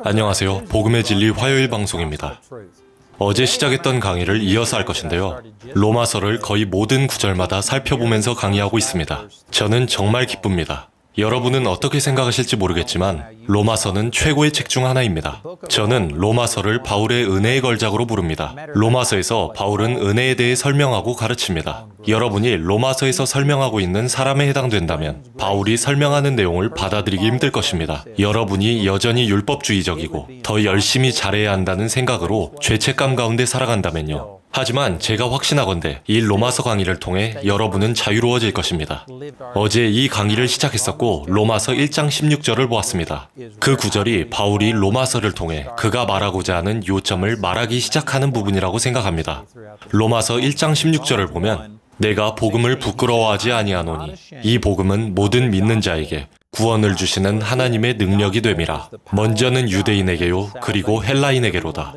안녕하세요. 복음의 진리 화요일 방송입니다. 어제 시작했던 강의를 이어서 할 것인데요. 로마서를 거의 모든 구절마다 살펴보면서 강의하고 있습니다. 저는 정말 기쁩니다. 여러분은 어떻게 생각하실지 모르겠지만 로마서는 최고의 책 중 하나입니다. 저는 로마서를 바울의 은혜의 걸작으로 부릅니다. 로마서에서 바울은 은혜에 대해 설명하고 가르칩니다. 여러분이 로마서에서 설명하고 있는 사람에 해당된다면 바울이 설명하는 내용을 받아들이기 힘들 것입니다. 여러분이 여전히 율법주의적이고 더 열심히 잘해야 한다는 생각으로 죄책감 가운데 살아간다면요. 하지만 제가 확신하건대 이 로마서 강의를 통해 여러분은 자유로워질 것입니다. 어제 이 강의를 시작했었고 로마서 1장 16절을 보았습니다. 그 구절이 바울이 로마서를 통해 그가 말하고자 하는 요점을 말하기 시작하는 부분이라고 생각합니다. 로마서 1장 16절을 보면 내가 복음을 부끄러워하지 아니하노니 이 복음은 모든 믿는 자에게 구원을 주시는 하나님의 능력이 됨이라. 먼저는 유대인에게요, 그리고 헬라인에게로다.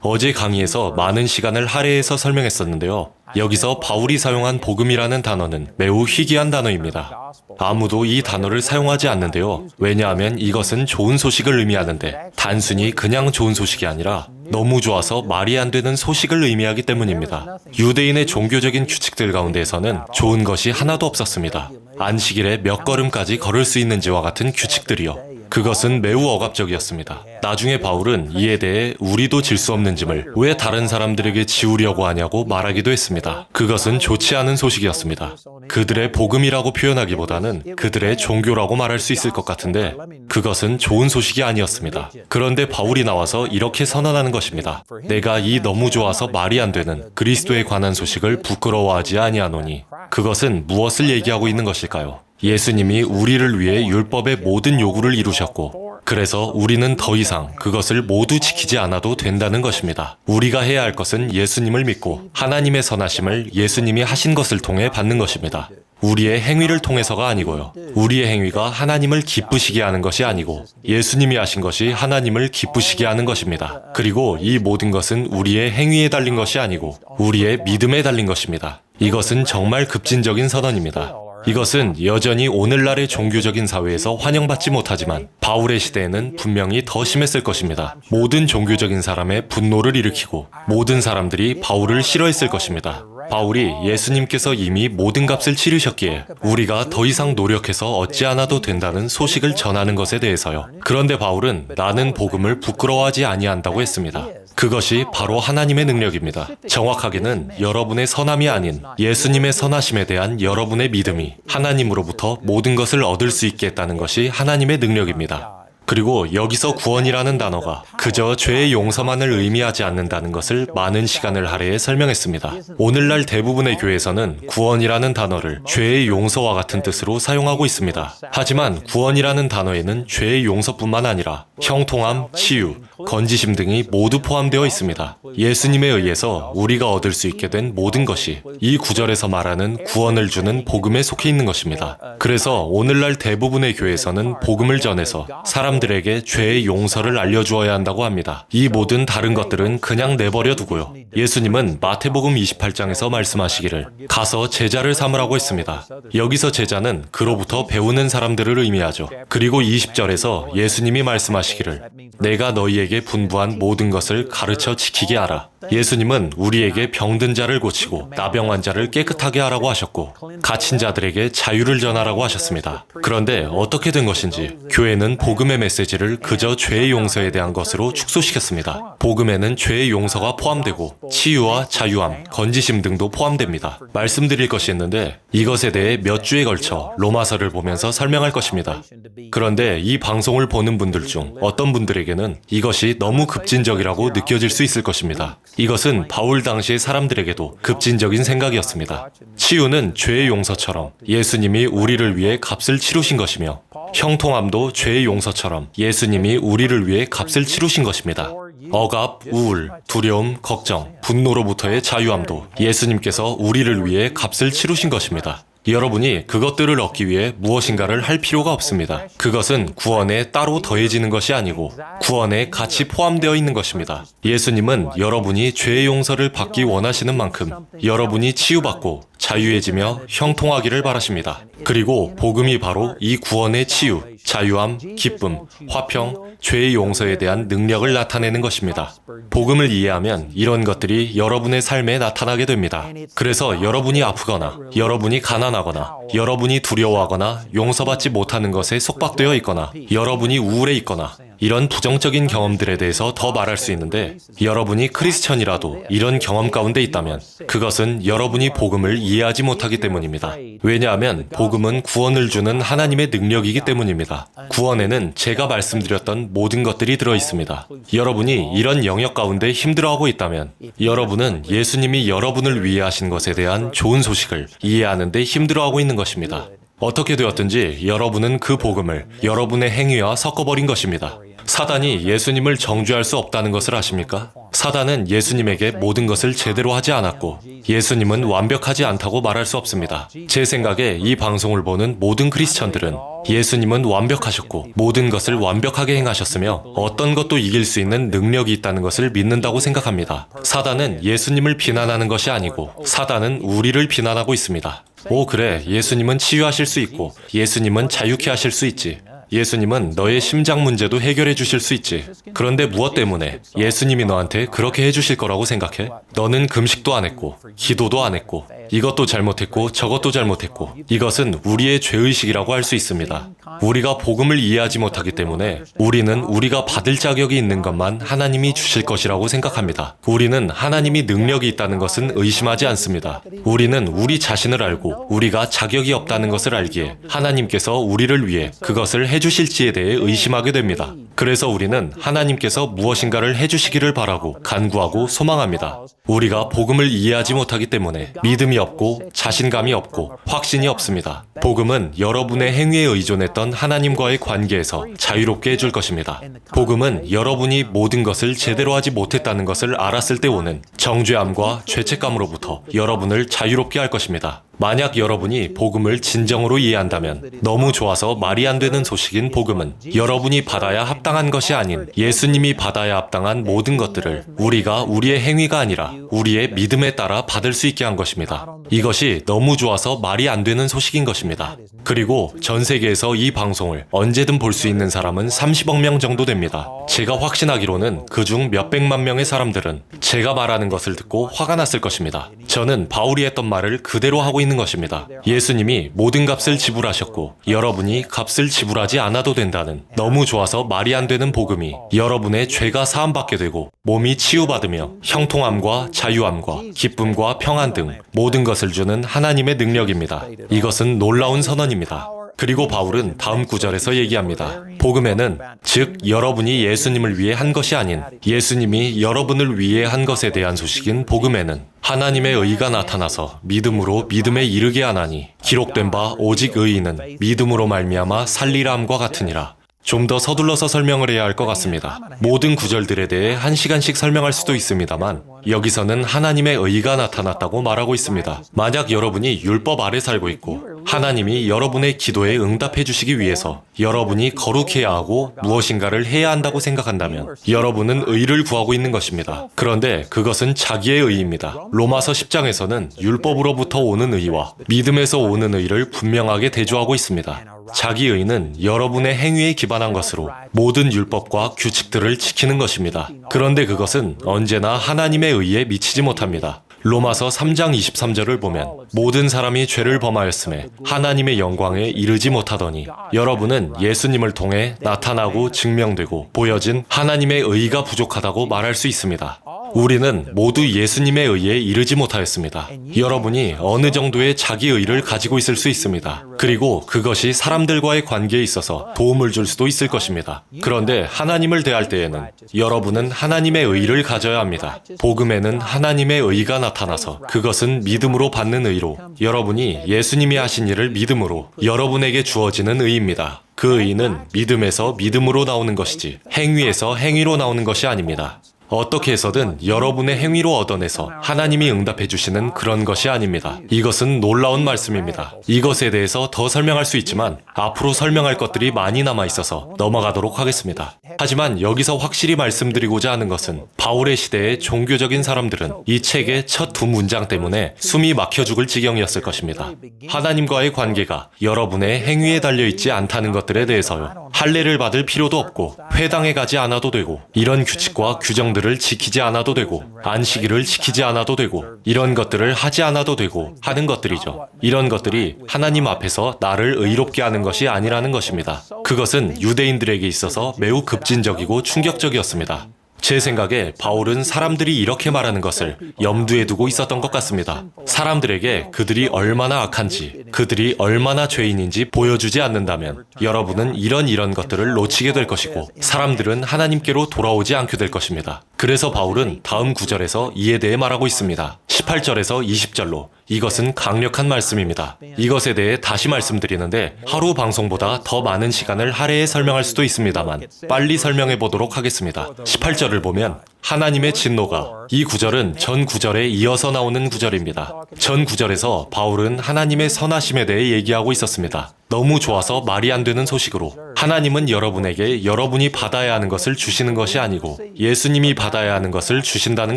어제 강의에서 많은 시간을 할애해서 설명했었는데요. 여기서 바울이 사용한 복음이라는 단어는 매우 희귀한 단어입니다. 아무도 이 단어를 사용하지 않는데요. 왜냐하면 이것은 좋은 소식을 의미하는데 단순히 그냥 좋은 소식이 아니라 너무 좋아서 말이 안 되는 소식을 의미하기 때문입니다. 유대인의 종교적인 규칙들 가운데에서는 좋은 것이 하나도 없었습니다. 안식일에 몇 걸음까지 걸을 수 있는지와 같은 규칙들이요. 그것은 매우 억압적이었습니다. 나중에 바울은 이에 대해 우리도 질 수 없는 짐을 왜 다른 사람들에게 지우려고 하냐고 말하기도 했습니다. 그것은 좋지 않은 소식이었습니다. 그들의 복음이라고 표현하기보다는 그들의 종교라고 말할 수 있을 것 같은데 그것은 좋은 소식이 아니었습니다. 그런데 바울이 나와서 이렇게 선언하는 것입니다. 내가 이 너무 좋아서 말이 안 되는 그리스도에 관한 소식을 부끄러워하지 아니하노니 그것은 무엇을 얘기하고 있는 것일까요? 예수님이 우리를 위해 율법의 모든 요구를 이루셨고, 그래서 우리는 더 이상 그것을 모두 지키지 않아도 된다는 것입니다. 우리가 해야 할 것은 예수님을 믿고 하나님의 선하심을 예수님이 하신 것을 통해 받는 것입니다. 우리의 행위를 통해서가 아니고요. 우리의 행위가 하나님을 기쁘시게 하는 것이 아니고 예수님이 하신 것이 하나님을 기쁘시게 하는 것입니다. 그리고 이 모든 것은 우리의 행위에 달린 것이 아니고 우리의 믿음에 달린 것입니다. 이것은 정말 급진적인 선언입니다. 이것은 여전히 오늘날의 종교적인 사회에서 환영받지 못하지만 바울의 시대에는 분명히 더 심했을 것입니다. 모든 종교적인 사람의 분노를 일으키고 모든 사람들이 바울을 싫어했을 것입니다. 바울이 예수님께서 이미 모든 값을 치르셨기에 우리가 더 이상 노력해서 얻지 않아도 된다는 소식을 전하는 것에 대해서요. 그런데 바울은 나는 복음을 부끄러워하지 아니한다고 했습니다. 그것이 바로 하나님의 능력입니다. 정확하게는 여러분의 선함이 아닌 예수님의 선하심에 대한 여러분의 믿음이 하나님으로부터 모든 것을 얻을 수 있게 했다는 것이 하나님의 능력입니다. 그리고 여기서 구원이라는 단어가 그저 죄의 용서만을 의미하지 않는다는 것을 많은 시간을 할애해 설명했습니다. 오늘날 대부분의 교회에서는 구원이라는 단어를 죄의 용서와 같은 뜻으로 사용하고 있습니다. 하지만 구원이라는 단어에는 죄의 용서뿐만 아니라 형통함, 치유, 건지심 등이 모두 포함되어 있습니다. 예수님에 의해서 우리가 얻을 수 있게 된 모든 것이 이 구절에서 말하는 구원을 주는 복음에 속해 있는 것입니다. 그래서 오늘날 대부분의 교회에서는 복음을 전해서 사람 들에게 죄의 용서를 알려주어야 한다고 합니다. 이 모든 다른 것들은 그냥 내버려 두고요. 예수님은 마태복음 28장에서 말씀하시기를 가서 제자를 삼으라고 했습니다. 여기서 제자는 그로부터 배우는 사람들을 의미하죠. 그리고 20절에서 예수님이 말씀하시기를 내가 너희에게 분부한 모든 것을 가르쳐 지키게 하라. 예수님은 우리에게 병든 자를 고치고 나병 환자를 깨끗하게 하라고 하셨고 갇힌 자들에게 자유를 전하라고 하셨습니다. 그런데 어떻게 된 것인지 교회는 복음의 메시지를 그저 죄의 용서에 대한 것으로 축소시켰습니다. 복음에는 죄의 용서가 포함되고 치유와 자유함, 건지심 등도 포함됩니다. 말씀드릴 것이 있는데 이것에 대해 몇 주에 걸쳐 로마서를 보면서 설명할 것입니다. 그런데 이 방송을 보는 분들 중 어떤 분들에게는 이것이 너무 급진적이라고 느껴질 수 있을 것입니다. 이것은 바울 당시의 사람들에게도 급진적인 생각이었습니다. 치유는 죄의 용서처럼 예수님이 우리를 위해 값을 치르신 것이며 형통함도 죄의 용서처럼 예수님이 우리를 위해 값을 치르신 것입니다. 억압, 우울, 두려움, 걱정, 분노로부터의 자유함도 예수님께서 우리를 위해 값을 치르신 것입니다. 여러분이 그것들을 얻기 위해 무엇인가를 할 필요가 없습니다. 그것은 구원에 따로 더해지는 것이 아니고 구원에 같이 포함되어 있는 것입니다. 예수님은 여러분이 죄의 용서를 받기 원하시는 만큼 여러분이 치유받고 자유해지며 형통하기를 바라십니다. 그리고 복음이 바로 이 구원의 치유, 자유함, 기쁨, 화평, 죄의 용서에 대한 능력을 나타내는 것입니다. 복음을 이해하면 이런 것들이 여러분의 삶에 나타나게 됩니다. 그래서 여러분이 아프거나, 여러분이 가난하거나, 여러분이 두려워하거나 용서받지 못하는 것에 속박되어 있거나, 여러분이 우울해 있거나, 이런 부정적인 경험들에 대해서 더 말할 수 있는데 여러분이 크리스천이라도 이런 경험 가운데 있다면 그것은 여러분이 복음을 이해하지 못하기 때문입니다. 왜냐하면 복음은 구원을 주는 하나님의 능력이기 때문입니다. 구원에는 제가 말씀드렸던 모든 것들이 들어 있습니다. 여러분이 이런 영역 가운데 힘들어하고 있다면 여러분은 예수님이 여러분을 위해 하신 것에 대한 좋은 소식을 이해하는데 힘들어하고 있는 것입니다. 어떻게 되었든지 여러분은 그 복음을 여러분의 행위와 섞어버린 것입니다. 사단이 예수님을 정죄할 수 없다는 것을 아십니까? 사단은 예수님에게 모든 것을 제대로 하지 않았고 예수님은 완벽하지 않다고 말할 수 없습니다. 제 생각에 이 방송을 보는 모든 크리스천들은 예수님은 완벽하셨고 모든 것을 완벽하게 행하셨으며 어떤 것도 이길 수 있는 능력이 있다는 것을 믿는다고 생각합니다. 사단은 예수님을 비난하는 것이 아니고 사단은 우리를 비난하고 있습니다. 오, 그래. 예수님은 치유하실 수 있고 예수님은 자유케 하실 수 있지. 예수님은 너의 심장 문제도 해결해 주실 수 있지. 그런데 무엇 때문에 예수님이 너한테 그렇게 해 주실 거라고 생각해? 너는 금식도 안 했고, 기도도 안 했고, 이것도 잘못했고, 저것도 잘못했고, 이것은 우리의 죄의식이라고 할 수 있습니다. 우리가 복음을 이해하지 못하기 때문에 우리는 우리가 받을 자격이 있는 것만 하나님이 주실 것이라고 생각합니다. 우리는 하나님이 능력이 있다는 것은 의심하지 않습니다. 우리는 우리 자신을 알고 우리가 자격이 없다는 것을 알기에 하나님께서 우리를 위해 그것을 해 주실지에 대해 의심하게 됩니다. 그래서 우리는 하나님께서 무엇인가를 해주시기를 바라고 간구하고 소망합니다. 우리가 복음을 이해하지 못하기 때문에 믿음이 없고 자신감이 없고 확신이 없습니다. 복음은 여러분의 행위에 의존했던 하나님과의 관계에서 자유롭게 해줄 것입니다. 복음은 여러분이 모든 것을 제대로 하지 못했다는 것을 알았을 때 오는 정죄함과 죄책감으로부터 여러분을 자유롭게 할 것입니다. 만약 여러분이 복음을 진정으로 이해한다면 너무 좋아서 말이 안 되는 소식 인 복음은 여러분이 받아야 합당한 것이 아닌 예수님이 받아야 합당한 모든 것들을 우리가 우리의 행위가 아니라 우리의 믿음에 따라 받을 수 있게 한 것입니다. 이것이 너무 좋아서 말이 안 되는 소식인 것입니다. 그리고 전 세계에서 이 방송을 언제든 볼 수 있는 사람은 30억 명 정도 됩니다. 제가 확신하기로는 그중 몇백만 명의 사람들은 제가 말하는 것을 듣고 화가 났을 것입니다. 저는 바울이 했던 말을 그대로 하고 있는 것입니다. 예수님이 모든 값을 지불하셨고 여러분이 값을 지불하지 않아도 된다는 너무 좋아서 말이 안 되는 복음이 여러분의 죄가 사함받게 되고 몸이 치유받으며 형통함과 자유함과 기쁨과 평안 등 모든 것을 주는 하나님의 능력입니다. 이것은 놀라운 선언입니다. 그리고 바울은 다음 구절에서 얘기합니다. 복음에는 즉 여러분이 예수님을 위해 한 것이 아닌 예수님이 여러분을 위해 한 것에 대한 소식인 복음에는 하나님의 의가 나타나서 믿음으로 믿음에 이르게 하나니 기록된 바 오직 의인은 믿음으로 말미암아 살리라함과 같으니라. 좀 더 서둘러서 설명을 해야 할 것 같습니다. 모든 구절들에 대해 한 시간씩 설명할 수도 있습니다만 여기서는 하나님의 의가 나타났다고 말하고 있습니다. 만약 여러분이 율법 아래 살고 있고 하나님이 여러분의 기도에 응답해 주시기 위해서 여러분이 거룩해야 하고 무엇인가를 해야 한다고 생각한다면 여러분은 의를 구하고 있는 것입니다. 그런데 그것은 자기의 의입니다. 로마서 10장에서는 율법으로부터 오는 의와 믿음에서 오는 의를 분명하게 대조하고 있습니다. 자기 의는 여러분의 행위에 기반한 것으로 모든 율법과 규칙들을 지키는 것입니다. 그런데 그것은 언제나 하나님의 의에 미치지 못합니다. 로마서 3장 23절을 보면 모든 사람이 죄를 범하였음에 하나님의 영광에 이르지 못하더니 여러분은 예수님을 통해 나타나고 증명되고 보여진 하나님의 의가 부족하다고 말할 수 있습니다. 우리는 모두 예수님의 의에 이르지 못하였습니다. 여러분이 어느 정도의 자기 의를 가지고 있을 수 있습니다. 그리고 그것이 사람들과의 관계에 있어서 도움을 줄 수도 있을 것입니다. 그런데 하나님을 대할 때에는 여러분은 하나님의 의를 가져야 합니다. 복음에는 하나님의 의가 나타나서 그것은 믿음으로 받는 의로 여러분이 예수님이 하신 일을 믿음으로 여러분에게 주어지는 의입니다. 그 의는 믿음에서 믿음으로 나오는 것이지 행위에서 행위로 나오는 것이 아닙니다. 어떻게 해서든 여러분의 행위로 얻어내서 하나님이 응답해 주시는 그런 것이 아닙니다. 이것은 놀라운 말씀입니다. 이것에 대해서 더 설명할 수 있지만 앞으로 설명할 것들이 많이 남아 있어서 넘어가도록 하겠습니다. 하지만 여기서 확실히 말씀드리고자 하는 것은 바울의 시대의 종교적인 사람들은 이 책의 첫 두 문장 때문에 숨이 막혀 죽을 지경이었을 것입니다. 하나님과의 관계가 여러분의 행위에 달려 있지 않다는 것들에 대해서요. 할례를 받을 필요도 없고 회당에 가지 않아도 되고 이런 규칙과 규정 들을 지키지 않아도 되고 안식일을 지키지 않아도 되고 이런 것들을 하지 않아도 되고 하는 것들이죠. 이런 것들이 하나님 앞에서 나를 의롭게 하는 것이 아니라는 것입니다. 그것은 유대인들에게 있어서 매우 급진적이고 충격적이었습니다. 제 생각에 바울은 사람들이 이렇게 말하는 것을 염두에 두고 있었던 것 같습니다. 사람들에게 그들이 얼마나 악한지, 그들이 얼마나 죄인인지 보여주지 않는다면 여러분은 이런 이런 것들을 놓치게 될 것이고 사람들은 하나님께로 돌아오지 않게 될 것입니다. 그래서 바울은 다음 구절에서 이에 대해 말하고 있습니다. 18절에서 20절로 이것은 강력한 말씀입니다. 이것에 대해 다시 말씀드리는데 하루 방송보다 더 많은 시간을 할애해 설명할 수도 있습니다만 빨리 설명해 보도록 하겠습니다. 18절을 보면 하나님의 진노가 이 구절은 전 구절에 이어서 나오는 구절입니다. 전 구절에서 바울은 하나님의 선하심에 대해 얘기하고 있었습니다. 너무 좋아서 말이 안 되는 소식으로 하나님은 여러분에게 여러분이 받아야 하는 것을 주시는 것이 아니고 예수님이 받아야 하는 것을 주신다는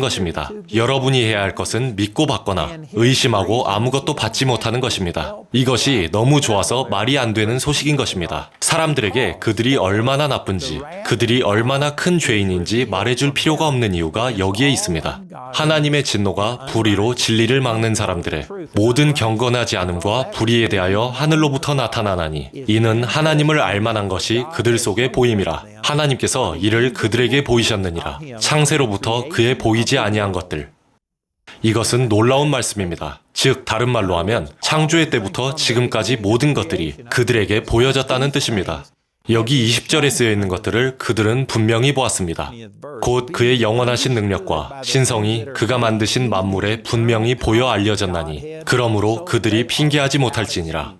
것입니다. 여러분이 해야 할 것은 믿고 받거나 의심하고 아무것도 받지 못하는 것입니다. 이것이 너무 좋아서 말이 안 되는 소식인 것입니다. 사람들에게 그들이 얼마나 나쁜지, 그들이 얼마나 큰 죄인인지 말해줄 필요가 없는 이유가 여기에 있습니다. 하나님의 진노가 불의로 진리를 막는 사람들의 모든 경건하지 않음과 불의에 대하여 하늘로부터 나타나나니 이는 하나님을 알만한 것이 그들 속에 보임이라 하나님께서 이를 그들에게 보이셨느니라 창세로부터 그의 보이지 아니한 것들 이것은 놀라운 말씀입니다. 즉 다른 말로 하면 창조의 때부터 지금까지 모든 것들이 그들에게 보여졌다는 뜻입니다. 여기 20절에 쓰여 있는 것들을 그들은 분명히 보았습니다. 곧 그의 영원하신 능력과 신성이 그가 만드신 만물에 분명히 보여 알려졌나니 그러므로 그들이 핑계하지 못할지니라.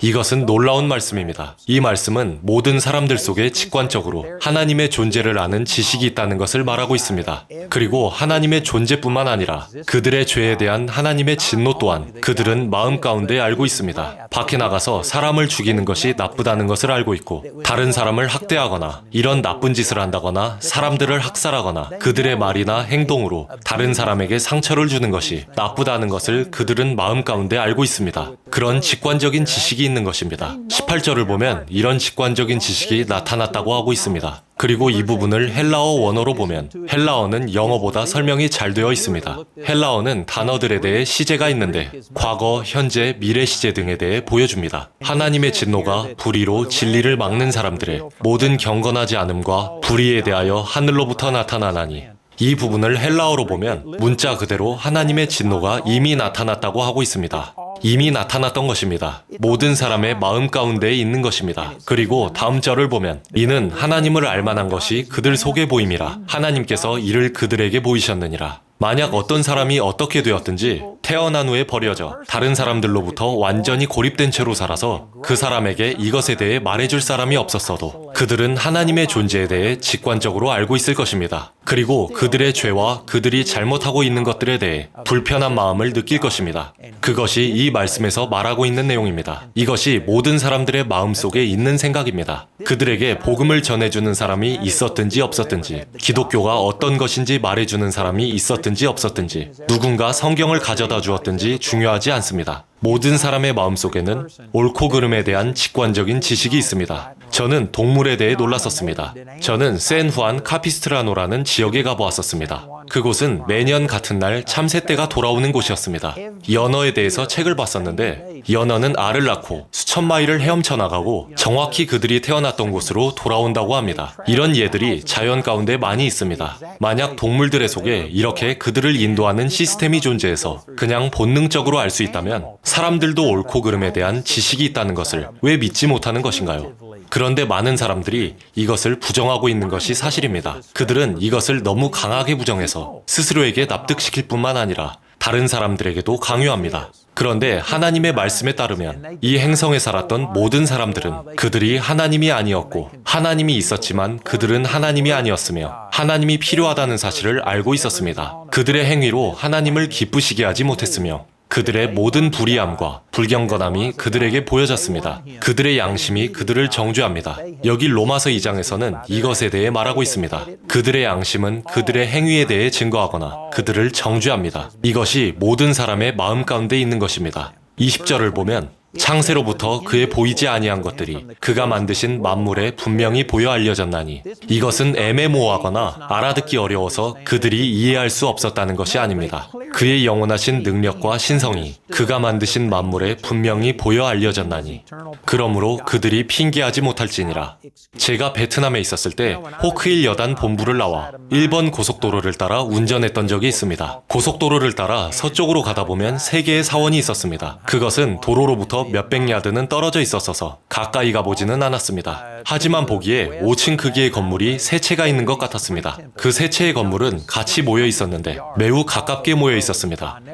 이것은 놀라운 말씀입니다. 이 말씀은 모든 사람들 속에 직관적으로 하나님의 존재를 아는 지식이 있다는 것을 말하고 있습니다. 그리고 하나님의 존재뿐만 아니라 그들의 죄에 대한 하나님의 진노 또한 그들은 마음 가운데 알고 있습니다. 밖에 나가서 사람을 죽이는 것이 나쁘다는 것을 알고 있고 다른 사람을 학대하거나 이런 나쁜 짓을 한다거나 사람들을 학살하거나 그들의 말이나 행동으로 다른 사람에게 상처를 주는 것이 나쁘다는 것을 그들은 마음 가운데 알고 있습니다. 그런 직관적인 지식이 있는 것입니다. 18절을 보면 이런 직관적인 지식이 나타났다고 하고 있습니다. 그리고 이 부분을 헬라어 원어로 보면 헬라어는 영어보다 설명이 잘 되어 있습니다. 헬라어는 단어들에 대해 시제가 있는데 과거, 현재, 미래 시제 등에 대해 보여줍니다. 하나님의 진노가 불의로 진리를 막는 사람들의 모든 경건하지 않음과 불의에 대하여 하늘로부터 나타나나니 이 부분을 헬라어로 보면 문자 그대로 하나님의 진노가 이미 나타났다고 하고 있습니다. 이미 나타났던 것입니다. 모든 사람의 마음 가운데에 있는 것입니다. 그리고 다음 절을 보면 이는 하나님을 알만한 것이 그들 속에 보임이라 하나님께서 이를 그들에게 보이셨느니라. 만약 어떤 사람이 어떻게 되었든지 태어난 후에 버려져 다른 사람들로부터 완전히 고립된 채로 살아서 그 사람에게 이것에 대해 말해줄 사람이 없었어도 그들은 하나님의 존재에 대해 직관적으로 알고 있을 것입니다. 그리고 그들의 죄와 그들이 잘못하고 있는 것들에 대해 불편한 마음을 느낄 것입니다. 그것이 이 말씀에서 말하고 있는 내용입니다. 이것이 모든 사람들의 마음 속에 있는 생각입니다. 그들에게 복음을 전해주는 사람이 있었든지 없었든지, 기독교가 어떤 것인지 말해주는 사람이 있었든지 없었든지, 누군가 성경을 가져다 주었든지 중요하지 않습니다. 모든 사람의 마음속에는 옳고 그름에 대한 직관적인 지식이 있습니다. 저는 동물에 대해 놀랐었습니다. 저는 샌후안 카피스트라노라는 지역에 가보았었습니다. 그곳은 매년 같은 날 참새 때가 돌아오는 곳이었습니다. 연어에 대해서 책을 봤었는데 연어는 알을 낳고 수천 마일을 헤엄쳐 나가고 정확히 그들이 태어났던 곳으로 돌아온다고 합니다. 이런 예들이 자연 가운데 많이 있습니다. 만약 동물들의 속에 이렇게 그들을 인도하는 시스템이 존재해서 그냥 본능적으로 알 수 있다면 사람들도 옳고 그름에 대한 지식이 있다는 것을 왜 믿지 못하는 것인가요? 그런데 많은 사람들이 이것을 부정하고 있는 것이 사실입니다. 그들은 이것을 너무 강하게 부정해서 스스로에게 납득시킬 뿐만 아니라 다른 사람들에게도 강요합니다. 그런데 하나님의 말씀에 따르면 이 행성에 살았던 모든 사람들은 그들이 하나님이 아니었고 하나님이 있었지만 그들은 하나님이 아니었으며 하나님이 필요하다는 사실을 알고 있었습니다. 그들의 행위로 하나님을 기쁘시게 하지 못했으며 그들의 모든 불의함과 불경건함이 그들에게 보여졌습니다. 그들의 양심이 그들을 정죄합니다. 여기 로마서 2장에서는 이것에 대해 말하고 있습니다. 그들의 양심은 그들의 행위에 대해 증거하거나 그들을 정죄합니다. 이것이 모든 사람의 마음 가운데 있는 것입니다. 20절을 보면 창세로부터 그의 보이지 아니한 것들이 그가 만드신 만물에 분명히 보여 알려졌나니 이것은 애매모호하거나 알아듣기 어려워서 그들이 이해할 수 없었다는 것이 아닙니다. 그의 영원하신 능력과 신성이 그가 만드신 만물에 분명히 보여 알려졌나니 그러므로 그들이 핑계하지 못할지니라. 제가 베트남에 있었을 때 호크힐 여단 본부를 나와 일본 고속도로를 따라 운전했던 적이 있습니다. 고속도로를 따라 서쪽으로 가다 보면 세 개의 사원이 있었습니다. 그것은 도로로부터 몇백 야드는 떨어져 있었어서 가까이 가보지는 않았습니다. 하지만 보기에 5층 크기의 건물이 세 채가 있는 것 같았습니다. 그 세 채의 건물은 같이 모여 있었는데 매우 가깝게 모여 있었습니다.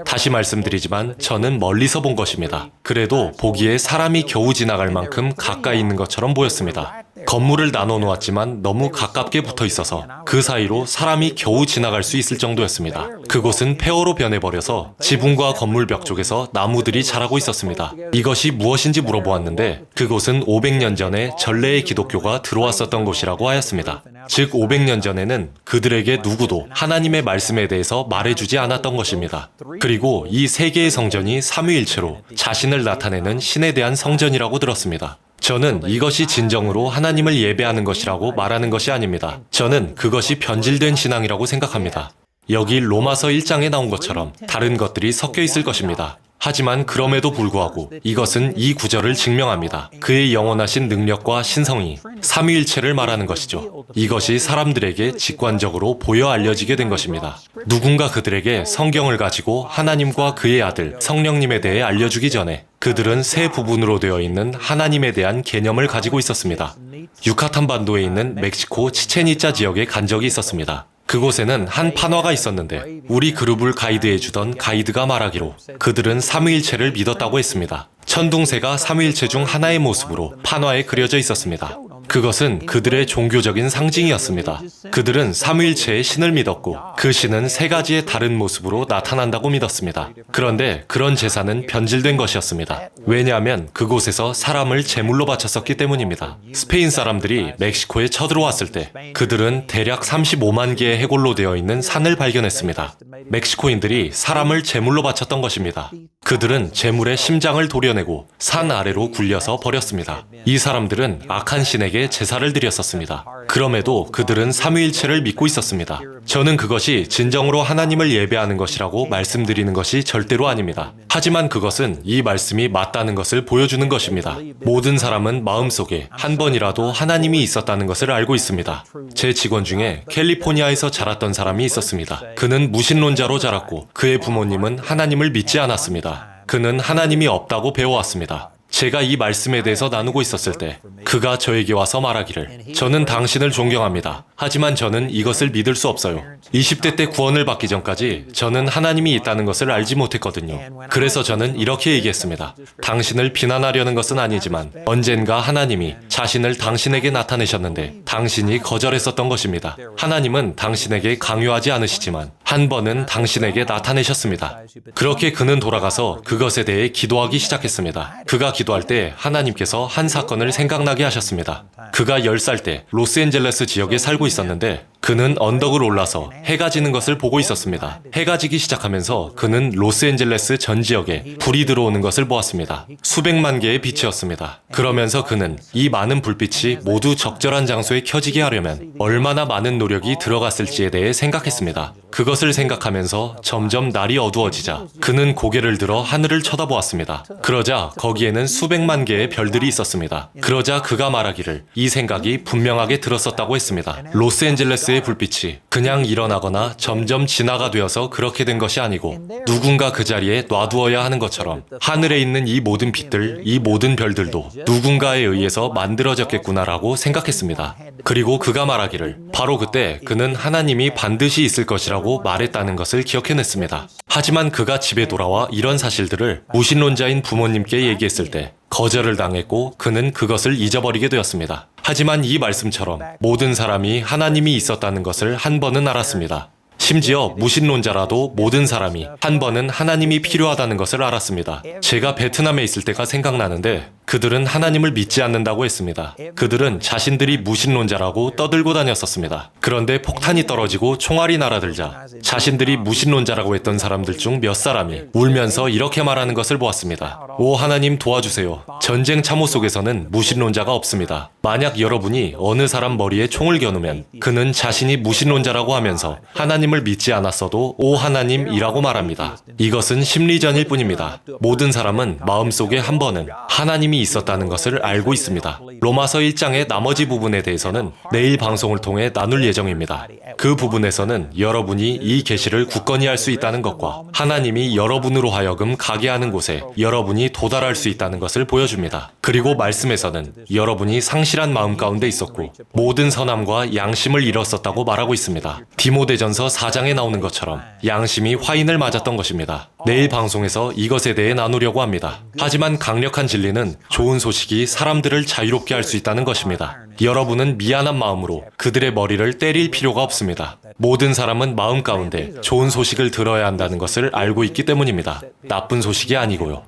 다시 말씀드리지만 저는 멀리서 본 것입니다. 그래도 보기에 사람이 겨우 지나갈 만큼 가까이 있는 것처럼 보였습니다. 건물을 나눠 놓았지만 너무 가깝게 붙어 있어서 그 사이로 사람이 겨우 지나갈 수 있을 정도였습니다. 그곳은 폐허로 변해버려서 지붕과 건물 벽 쪽에서 나무들이 자라고 있었습니다. 이것이 무엇인지 물어보았는데 그곳은 500년 전에 전래의 기독교가 들어왔었던 곳이라고 하였습니다. 즉 500년 전에는 그들에게 누구도 하나님의 말씀에 대해서 말해주지 않았던 것입니다. 그리고 이 세 개의 성전이 삼위일체로 자신을 나타내는 신에 대한 성전이라고 들었습니다. 저는 이것이 진정으로 하나님을 예배하는 것이라고 말하는 것이 아닙니다. 저는 그것이 변질된 신앙이라고 생각합니다. 여기 로마서 1장에 나온 것처럼 다른 것들이 섞여 있을 것입니다. 하지만 그럼에도 불구하고 이것은 이 구절을 증명합니다. 그의 영원하신 능력과 신성이 삼위일체를 말하는 것이죠. 이것이 사람들에게 직관적으로 보여 알려지게 된 것입니다. 누군가 그들에게 성경을 가지고 하나님과 그의 아들 성령님에 대해 알려주기 전에 그들은 세 부분으로 되어 있는 하나님에 대한 개념을 가지고 있었습니다. 유카탄 반도에 있는 멕시코 치체니짜 지역에 간 적이 있었습니다. 그곳에는 한 판화가 있었는데 우리 그룹을 가이드해 주던 가이드가 말하기로 그들은 삼위일체를 믿었다고 했습니다. 천둥새가 삼위일체 중 하나의 모습으로 판화에 그려져 있었습니다. 그것은 그들의 종교적인 상징이었습니다. 그들은 삼위일체의 신을 믿었고 그 신은 세 가지의 다른 모습으로 나타난다고 믿었습니다. 그런데 그런 제사는 변질된 것이었습니다. 왜냐하면 그곳에서 사람을 제물로 바쳤었기 때문입니다. 스페인 사람들이 멕시코에 쳐들어왔을 때 그들은 대략 35만 개의 해골로 되어 있는 산을 발견했습니다. 멕시코인들이 사람을 제물로 바쳤던 것입니다. 그들은 제물의 심장을 도려내고 산 아래로 굴려서 버렸습니다. 이 사람들은 악한 신에게 제사를 드렸었습니다. 그럼에도 그들은 삼위일체를 믿고 있었습니다. 저는 그것이 진정으로 하나님을 예배하는 것이라고 말씀드리는 것이 절대로 아닙니다. 하지만 그것은 이 말씀이 맞다는 것을 보여주는 것입니다. 모든 사람은 마음속에 한 번이라도 하나님이 있었다는 것을 알고 있습니다. 제 직원 중에 캘리포니아에서 자랐던 사람이 있었습니다. 그는 무신론자로 자랐고 그의 부모님은 하나님을 믿지 않았습니다. 그는 하나님이 없다고 배워왔습니다. 제가 이 말씀에 대해서 나누고 있었을 때 그가 저에게 와서 말하기를 저는 당신을 존경합니다. 하지만 저는 이것을 믿을 수 없어요. 20대 때 구원을 받기 전까지 저는 하나님이 있다는 것을 알지 못했거든요. 그래서 저는 이렇게 얘기했습니다. 당신을 비난하려는 것은 아니지만 언젠가 하나님이 자신을 당신에게 나타내셨는데 당신이 거절했었던 것입니다. 하나님은 당신에게 강요하지 않으시지만 한 번은 당신에게 나타내셨습니다. 그렇게 그는 돌아가서 그것에 대해 기도하기 시작했습니다. 그가 기도할 때 하나님께서 한 사건을 생각나게 하셨습니다. 그가 10살 때 로스앤젤레스 지역에 살고 있었는데 그는 언덕을 올라서 해가 지는 것을 보고 있었습니다. 해가 지기 시작하면서 그는 로스앤젤레스 전 지역에 불이 들어오는 것을 보았습니다. 수백만 개의 빛이었습니다. 그러면서 그는 이 많은 불빛이 모두 적절한 장소에 켜지게 하려면 얼마나 많은 노력이 들어갔을지에 대해 생각했습니다. 그것을 생각하면서 점점 날이 어두워지자 그는 고개를 들어 하늘을 쳐다보았습니다. 그러자 거기에는 수백만 개의 별들이 있었습니다. 그러자 그가 말하기를 이 생각이 분명하게 들었었다고 했습니다. 로스앤젤레스 마트박스의 불빛이 그냥 일어나거나 점점 진화가 되어서 그렇게 된 것이 아니고 누군가 그 자리에 놔두어야 하는 것처럼 하늘에 있는 이 모든 빛들, 이 모든 별들도 누군가에 의해서 만들어졌겠구나라고 생각했습니다. 그리고 그가 말하기를 바로 그때 그는 하나님이 반드시 있을 것이라고 말했다는 것을 기억해냈습니다. 하지만 그가 집에 돌아와 이런 사실들을 무신론자인 부모님께 얘기했을 때 거절을 당했고 그는 그것을 잊어버리게 되었습니다. 하지만 이 말씀처럼 모든 사람이 하나님이 있었다는 것을 한 번은 알았습니다. 심지어 무신론자라도 모든 사람이 한 번은 하나님이 필요하다는 것을 알았습니다. 제가 베트남에 있을 때가 생각나는데 그들은 하나님을 믿지 않는다고 했습니다. 그들은 자신들이 무신론자라고 떠들고 다녔었습니다. 그런데 폭탄이 떨어지고 총알이 날아들자 자신들이 무신론자라고 했던 사람들 중 몇 사람이 울면서 이렇게 말하는 것을 보았습니다. 오 하나님 도와주세요. 전쟁 참호 속에서는 무신론자가 없습니다. 만약 여러분이 어느 사람 머리에 총을 겨누면 그는 자신이 무신론자라고 하면서 하나님을 믿지 않았어도 오 하나님이라고 말합니다. 이것은 심리전일 뿐입니다. 모든 사람은 마음속에 한 번은 하나님 이 있었다는 것을 알고 있습니다. 로마서 1장의 나머지 부분에 대해서는 내일 방송을 통해 나눌 예정입니다. 그 부분에서는 여러분이 이 계시를 굳건히 할 수 있다는 것과 하나님이 여러분으로 하여금 가게 하는 곳에 여러분이 도달할 수 있다는 것을 보여줍니다. 그리고 말씀에서는 여러분이 상실한 마음 가운데 있었고 모든 선함과 양심을 잃었었다고 말하고 있습니다. 디모데전서 4장에 나오는 것처럼 양심이 화인을 맞았던 것입니다. 내일 방송에서 이것에 대해 나누려고 합니다. 하지만 강력한 진리는 좋은 소식이 사람들을 자유롭게 할 수 있다는 것입니다. 여러분은 미안한 마음으로 그들의 머리를 때릴 필요가 없습니다. 모든 사람은 마음 가운데 좋은 소식을 들어야 한다는 것을 알고 있기 때문입니다. 나쁜 소식이 아니고요.